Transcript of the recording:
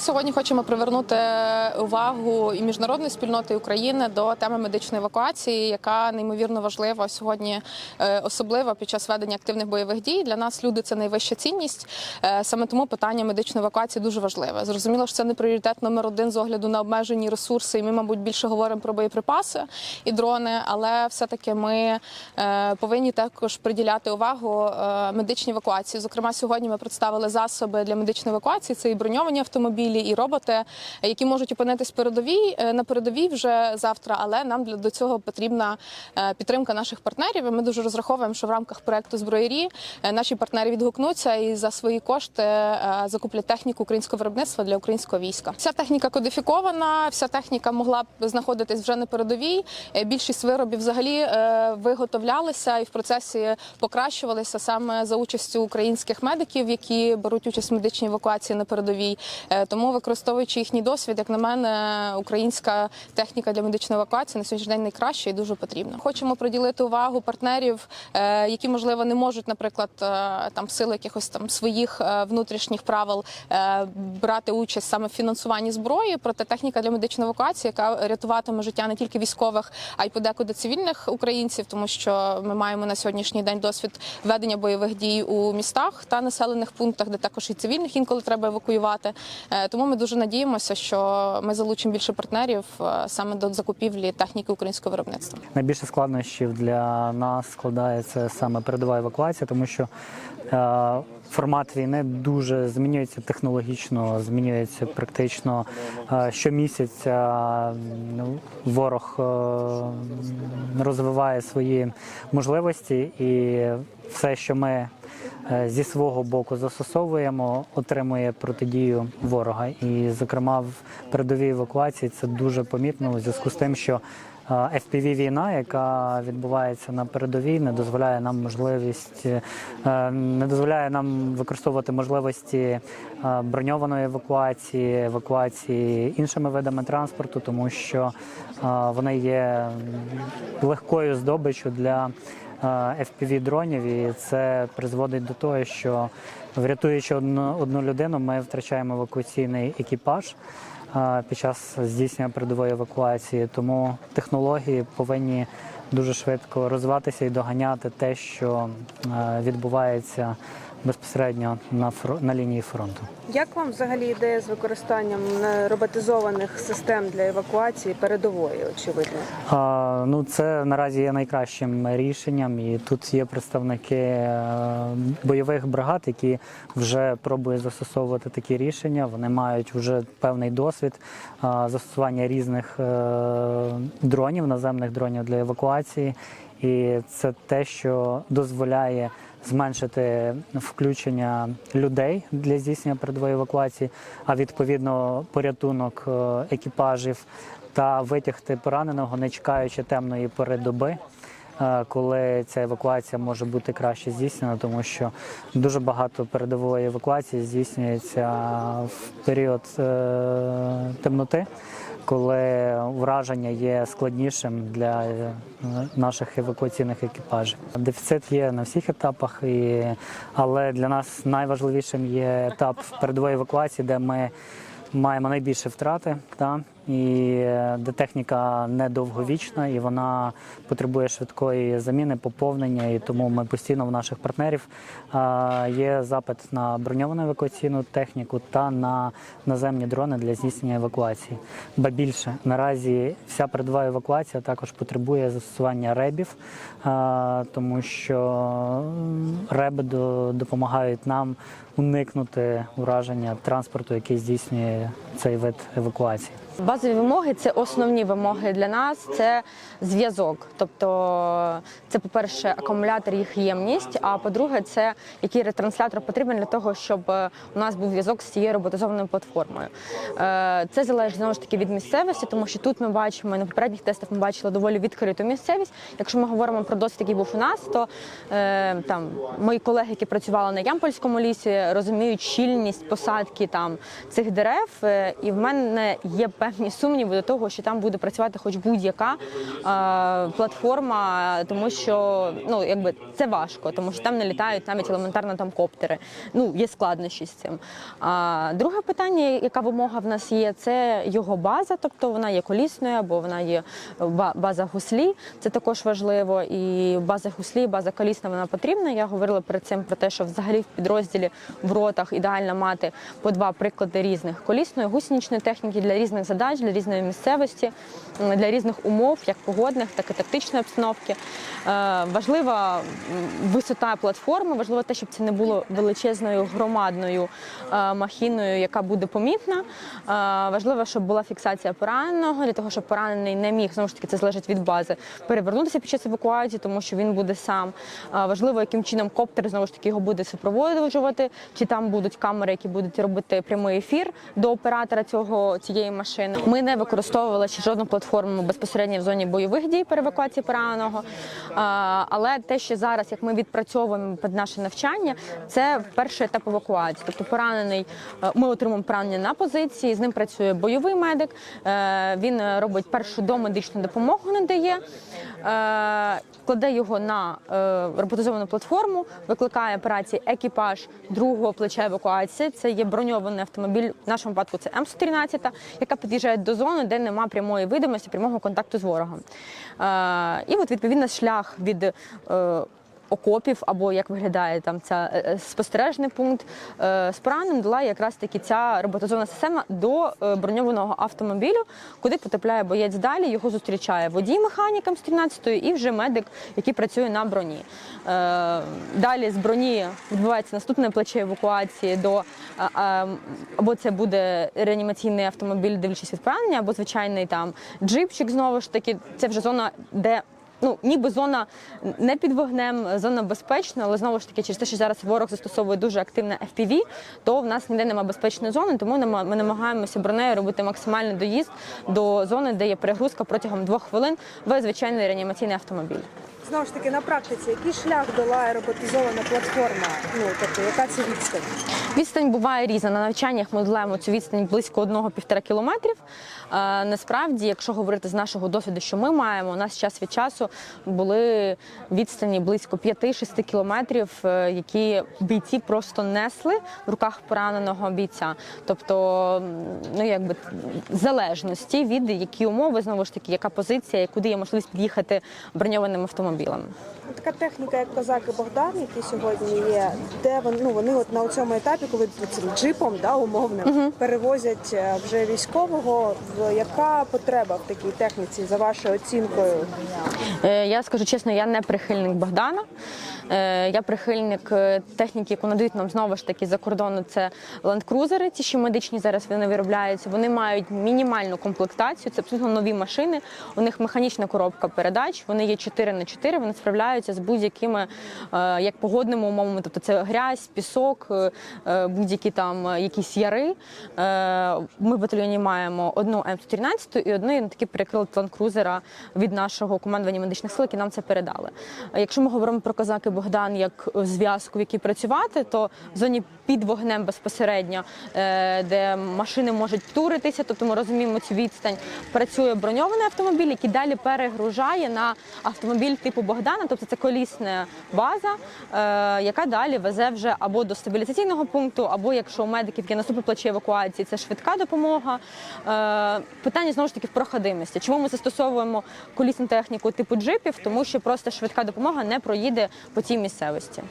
Сьогодні хочемо привернути увагу і міжнародної спільноти України до теми медичної евакуації, яка неймовірно важлива сьогодні, е, особливо під час ведення активних бойових дій. Для нас люди це найвища цінність. Е, Саме тому питання медичної евакуації дуже важливе. Зрозуміло, що це не пріоритет номер один з огляду на обмежені ресурси. І ми, мабуть, більше говоримо про боєприпаси і дрони, але все-таки ми е, повинні також приділяти увагу медичній евакуації. Зокрема, сьогодні ми представили засоби для медичної евакуації. Це і броньовані автомобілі, і роботи, які можуть опинитись передовій е, на передовій вже завтра. Але нам для до цього потрібна е, підтримка наших партнерів. Ми дуже розраховуємо, що в рамках проекту зброярі е, наші партнери відгукнуться і за свої кошти закуплять техніку українського виробництва для українського війська. Вся техніка кодифікована, вся техніка могла б знаходитись вже на передовій. Більшість виробів взагалі виготовлялися і в процесі покращувалися саме за участю українських медиків, які беруть участь в медичній евакуації на передовій. Е, Тому, використовуючи їхній досвід, як на мене, українська техніка для медичної евакуації на сьогоднішній день найкраща і дуже потрібна. Хочемо приділити увагу партнерів, е, які можливо не можуть, наприклад, е, там в силу якихось там своїх е, внутрішніх правил брати участь саме в фінансуванні зброї. Проте техніка для медичної евакуації, яка рятуватиме життя не тільки військових, а й подекуди цивільних українців, тому що ми маємо на сьогоднішній день досвід ведення бойових дій у містах та населених пунктах, де також і цивільних інколи треба евакуювати. Тому ми дуже надіємося, що ми залучимо більше партнерів е, саме до закупівлі техніки українського виробництва. Найбільше складнощів для нас складається саме передова евакуація, тому що е, формат війни дуже змінюється технологічно, змінюється практично е, щомісяця. Ну, ворог розвиває свої можливості, і все, що ми зі свого боку застосовуємо, отримує протидію ворога. І, зокрема, в передовій евакуації це дуже помітно у зв'язку з тим, що е, fpv війна, яка відбувається на передовій, не дозволяє нам можливість, е, не дозволяє нам використовувати можливості е, броньованої евакуації, евакуації іншими видами транспорту, тому що е, вони є легкою здобиччю для fpv дронів, і це призводить до того, що врятуючи одну, одну людину, ми втрачаємо евакуаційний екіпаж під час здійснення передової евакуації. Тому технології повинні дуже швидко розвиватися і доганяти те, що е, відбувається безпосередньо на фро- на лінії фронту. Як вам взагалі ідея з використанням е, роботизованих систем для евакуації передової, очевидно? А, ну, це наразі є найкращим рішенням, і тут є представники е, бойових бригад, які вже пробують застосовувати такі рішення. Вони мають вже певний досвід застосування різних е, дронів, наземних дронів для евакуації. І це те, що дозволяє зменшити включення людей для здійснення передової евакуації, а відповідно порятунок е, екіпажів та витягти пораненого, не чекаючи темної пори доби. е, Коли ця евакуація може бути краще здійснена, тому що дуже багато передової евакуації здійснюється в період е, темноти, коли враження є складнішим для е, наших евакуаційних екіпажів. Дефіцит є на всіх етапах, і, але для нас найважливішим є етап передової евакуації, де ми маємо найбільше втрати, та, і де техніка недовговічна, і вона потребує швидкої заміни, поповнення. І тому ми постійно в наших партнерів є запит на броньовану евакуаційну техніку та на наземні дрони для здійснення евакуації. Ба більше наразі вся передова евакуація також потребує застосування ребів, тому що реби до- допомагають нам уникнути ураження транспорту, який здійснює цей вид евакуації. Базові вимоги це основні вимоги для нас. Це зв'язок. Тобто, це, по-перше, акумулятор, їх ємність. А по-друге, це який ретранслятор потрібен для того, щоб е, у нас був зв'язок з цією роботизованою платформою. Е, Це залежить знову ж таки від місцевості, тому що тут ми бачимо на попередніх тестах ми бачили доволі відкриту місцевість. Якщо ми говоримо про досвід, який був у нас, то е, там мої колеги, які працювали на Ямпольському лісі, розуміють щільність посадки там цих дерев. І в мене є певні певні сумніви до того, що там буде працювати хоч будь-яка е, платформа, тому що ну якби це важко, тому що там не літають навіть елементарно там коптери. Ну є складнощі з цим. А друге питання, яка вимога в нас є, це його база, тобто вона є колісною або вона є база гуслі. Це також важливо. І база гуслі, база колісна вона потрібна. Я говорила перед цим про те, що взагалі в підрозділі в ротах ідеально мати по два приклади різних колісної, гусеничної техніки для різних задач, для різної місцевості, для різних умов, як погодних, так і тактичної обстановки. Е, Важлива висота платформи, важливо те, щоб це не було величезною громадною е, махіною, яка буде помітна. Е, Важливо, щоб була фіксація пораненого, для того, щоб поранений не міг знову ж таки це залежить від бази перевернутися під час евакуації, тому що він буде сам. Важливо, яким чином коптер знову ж таки його буде супроводжувати, чи там будуть камери, які будуть робити прямий ефір до оператора цього цієї машини. Ми не використовували ще жодну платформу безпосередньо в зоні бойових дій при евакуації пораненого. Але те, що зараз, як ми відпрацьовуємо під наше навчання, це перший етап евакуації. Тобто поранений, е, ми отримуємо поранення на позиції, з ним працює бойовий медик. е, Він робить першу домедичну допомогу, надає, е, кладе його на роботизовану платформу, викликає операції екіпаж другого плеча евакуації. Це є броньований автомобіль. В нашому випадку це М113, яка під'їжджає до зони, де нема прямої видимості, прямого контакту з ворогом. Е, І от відповідно шлях від е, окопів, або як виглядає там ця е, е, спостережний пункт е, з пораненим долає якраз таки ця роботизована система до броньованого автомобілю, куди потрапляє боєць далі. Його зустрічає водій механікам з 13-ї і вже медик, який працює на броні. Далі з броні відбувається наступне плече евакуації до або це буде реанімаційний автомобіль, дивлячись від поранення, або звичайний там джипчик. Знову ж таки, це вже зона, де ну ніби зона не під вогнем, зона безпечна, але знову ж таки, через те, що зараз ворог застосовує дуже активне FPV, то в нас ніде немає безпечної зони, тому ми намагаємося бронею робити максимальний доїзд до зони, де є перегрузка протягом двох хвилин в звичайний реанімаційний автомобіль. Знову ж таки, на практиці, який шлях долає роботизована платформа? Ну тобто, яка це відстань? Відстань буває різна. На навчаннях ми долаємо цю відстань близько 1-1,5 кілометрів. Е, Насправді, якщо говорити з нашого досвіду, що ми маємо, у нас час від часу були відстані близько 5-6 кілометрів, е, які бійці просто несли в руках пораненого бійця. Тобто, ну якби залежності від які умови, знову ж таки, яка позиція, і куди є можливість під'їхати броньованим автомобілем. Ну, Така техніка, як козак і Богдан, які сьогодні є, де вони, ну, вони от на цьому етапі, коли цим джипом, да, умовним, перевозять е, вже військового. В яка потреба в такій техніці за вашою оцінкою? Е, Я скажу чесно, я не прихильник Богдана. Е, Я прихильник техніки, яку надають нам знову ж таки за кордону. Це ландкрузери, ті, що медичні зараз вони виробляються. Вони мають мінімальну комплектацію. Це абсолютно нові машини. У них механічна коробка передач. Вони є 4 на 4 Вони справляються з будь-якими е, як погодними умовами. Тобто це грязь, пісок, е, е, будь-які там якісь яри. Ми в батальйоні маємо одну М113 і одну такий перекрилок ландкрузера від нашого командування медичних сил, які нам це передали. Якщо ми говоримо про козаки Богдан як зв'язку, в якій працювати, то в зоні під вогнем безпосередньо, де машини можуть туритися, тобто ми розуміємо цю відстань. Працює броньований автомобіль, який далі перегружає на автомобіль типу Богдана, тобто це колісна база, е, яка далі везе вже або до стабілізаційного пункту, або якщо у медиків є наступні плачі евакуації, це швидка допомога. Е, Питання знову ж таки в проходимості. Чому ми застосовуємо колісну техніку типу джипів? Тому що просто швидка допомога не проїде по цій місцевості.